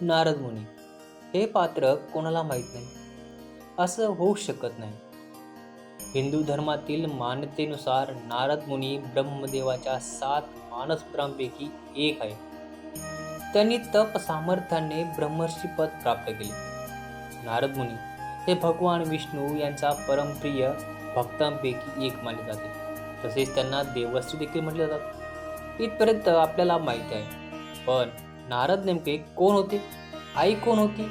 नारद मुनी हे पात्र कोणाला माहीत नाही? असं होऊ शकत नाही. हिंदू धर्मातील मान्यतेनुसार नारद मुनी ब्रह्मदेवाच्या सात मानसपुरांपैकी एक आहे. त्यांनी तप सामर्थ्याने ब्रह्मर्षी पद प्राप्त केले. नारद मुनी हे भगवान विष्णू यांचा परमप्रिय भक्तांपैकी एक मानले जाते. तसेच त्यांना देवश्री देखील म्हटले जातात इथपर्यंत आपल्याला माहिती आहे. पण नारद नेमके कोण होते? आई कोण होती?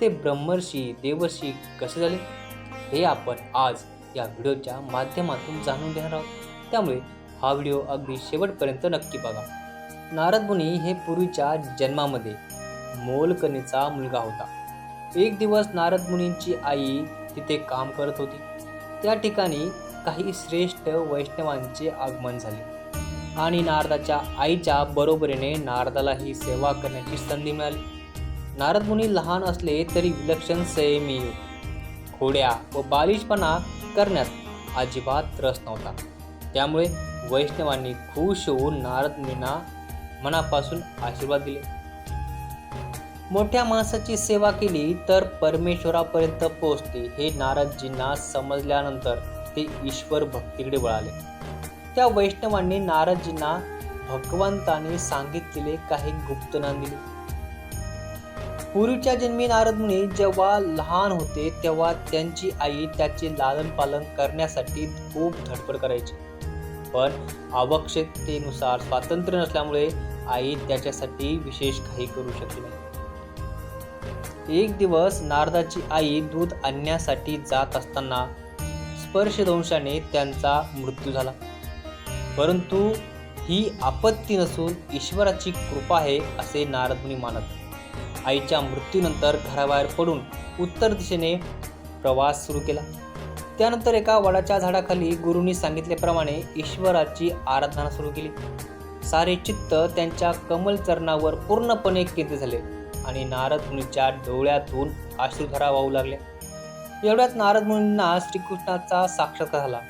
ते ब्रह्मर्षी देवर्षी कसे झाले? हे आपण आज या व्हिडिओच्या माध्यमातून जाणून घेणार आहोत. त्यामुळे हा व्हिडिओ अगदी शेवटपर्यंत नक्की बघा. नारद मुनी हे पूर्वीच्या जन्मामध्ये मोलकणीचा मुलगा होता. एक दिवस नारद मुनींची आई तिथे काम करत होती. त्या ठिकाणी काही श्रेष्ठ वैष्णवांचे आगमन झाले. आणि नारदाच्या आईच्या बरोबरीने नारदाला ही सेवा करण्याची संधी मिळाली. नारद मुनी लहान असले तरी विलक्षण संयमी खोड्या व बालिशपणा करण्यात अजिबात रस नव्हता. त्यामुळे वैष्णवांनी खुश होऊन नारद मुनींना मनापासून आशीर्वाद दिले. मोठ्या माणसाची सेवा केली तर परमेश्वरापर्यंत पोहोचते हे नारदजींना समजल्यानंतर ते ईश्वर भक्तीकडे वळाले. त्या वैष्णवांनी नारदजींना भगवंताने सांगितलेले काही गुप्तनान दिले पूर्वीच्या जन्मी नारद मुनी जेव्हा लहान होते तेव्हा त्यांची आई त्याचे लालन पालन करण्यासाठी खूप धडपड करायची. पण आवश्यकतेनुसार स्वातंत्र्य नसल्यामुळे आई त्याच्यासाठी विशेष काही करू शकली नाही. एक दिवस नारदाची आई दूध आणण्यासाठी जात असताना स्पर्शदंशाने त्यांचा मृत्यू झाला. परंतु ही आपत्ती नसून ईश्वराची कृपा आहे असे नारद मुनी मानत. आईच्या मृत्यूनंतर घराबाहेर पडून उत्तर दिशेने प्रवास सुरू केला. त्यानंतर एका वडाच्या झाडाखाली गुरुंनी सांगितल्याप्रमाणे ईश्वराची आराधना सुरू केली. सारे चित्त त्यांच्या कमल चरणावर पूर्णपणे केंद्रित झाले आणि नारद मुनीच्या डोळ्यातून आश्रुधरा वाहू लागल्या. एवढ्यात नारद मुनींना श्रीकृष्णाचा साक्षात्कार झाला.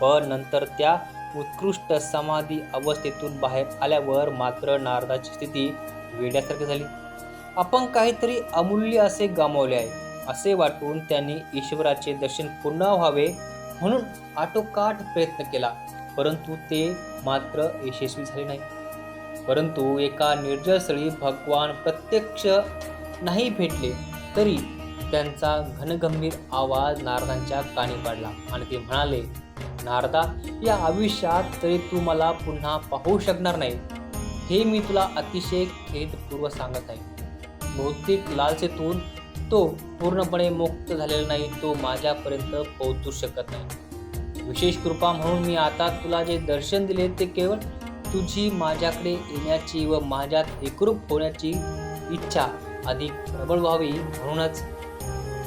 पण नंतर त्या उत्कृष्ट समाधी अवस्थेतून बाहेर आल्यावर मात्र नारदाची स्थिती वेड्यासारखी झाली. आपण काहीतरी अमूल्य असे गमावले आहे असे वाटून त्यांनी ईश्वराचे दर्शन पुन्हा व्हावे म्हणून आटोकाट प्रयत्न केला परंतु ते मात्र यशस्वी झाले नाही. परंतु एका निर्जळ स्थळी भगवान प्रत्यक्ष नाही भेटले तरी त्यांचा घनगंभीर आवाज नारदांच्या कानी पडला आणि ते म्हणाले नारदा या आयुष्यात तरी तू मला पुन्हा पाहू शकणार नाही. हे मी तुला अतिशय खेदपूर्व सांगत आहे. भौतिक लालसेतून तो पूर्णपणे मुक्त झालेला नाही तो माझ्यापर्यंत पोहोचू शकत नाही. विशेष कृपा म्हणून मी आता तुला जे दर्शन दिले ते केवळ तुझी माझ्याकडे येण्याची व माझ्यात एकरूप होण्याची इच्छा अधिक प्रबळ व्हावी म्हणूनच.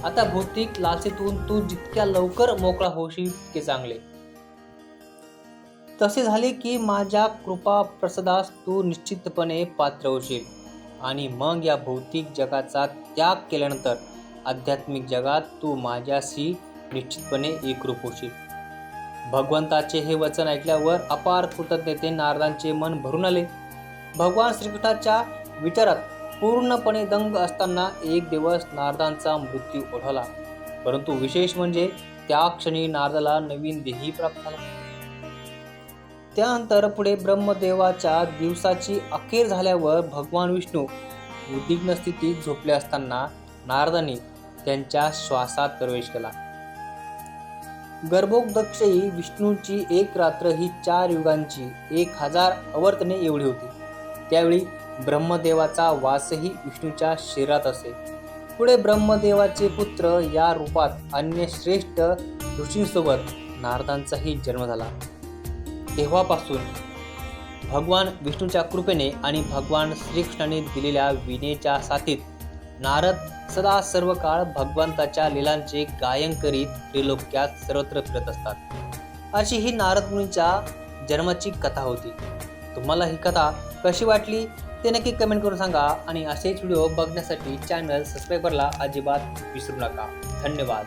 आता भौतिक लालसेतून तू जितक्या लवकर मोकळा होशील तितके चांगले. तसे झाले की माझ्या कृपा प्रसादास तू निश्चितपणे पात्र होशील. आणि मग या भौतिक जगाचा त्याग केल्यानंतर आध्यात्मिक जगात तू माझ्याशी निश्चितपणे एकरूप होशील. भगवंताचे हे वचन ऐकल्यावर अपार कृतज्ञते नारदांचे मन भरून आले. भगवान श्रीकृष्णाच्या विचारात पूर्णपणे दंग असताना एक दिवस नारदांचा मृत्यू ओढवला. परंतु विशेष म्हणजे त्या क्षणी नारदाला नवीन देही प्राप्त झाला. त्यानंतर पुढे ब्रह्मदेवाच्या दिवसाची अखेर झाल्यावर भगवान विष्णू उद्विग्न स्थितीत झोपले असताना नारदांनी त्यांच्या श्वासात प्रवेश केला. गर्भोदक्षही विष्णूची एक रात्र ही चार युगांची एक हजार अवर्तने एवढी होती. त्यावेळी ब्रह्मदेवाचा वासही विष्णूच्या शरीरात असे. पुढे ब्रह्मदेवाचे पुत्र या रूपात अन्य श्रेष्ठ ऋषींसोबत नारदांचाही जन्म झाला. तेव्हापासून भगवान विष्णूच्या कृपेने आणि भगवान श्रीकृष्णाने दिलेल्या विनेच्या साथीत नारद सदा सर्व काळ भगवंताच्या लीलांचे गायन करीत त्रिलोक्यात सर्वत्र फिरत असतात. अशी ही नारद मुनीच्या जन्माची कथा होती. तुम्हाला ही कथा कशी वाटली ते नक्की कमेंट करून सांगा आणि असेच व्हिडिओ बघण्यासाठी चॅनल सबस्क्राईब करायला अजिबात विसरू नका. धन्यवाद.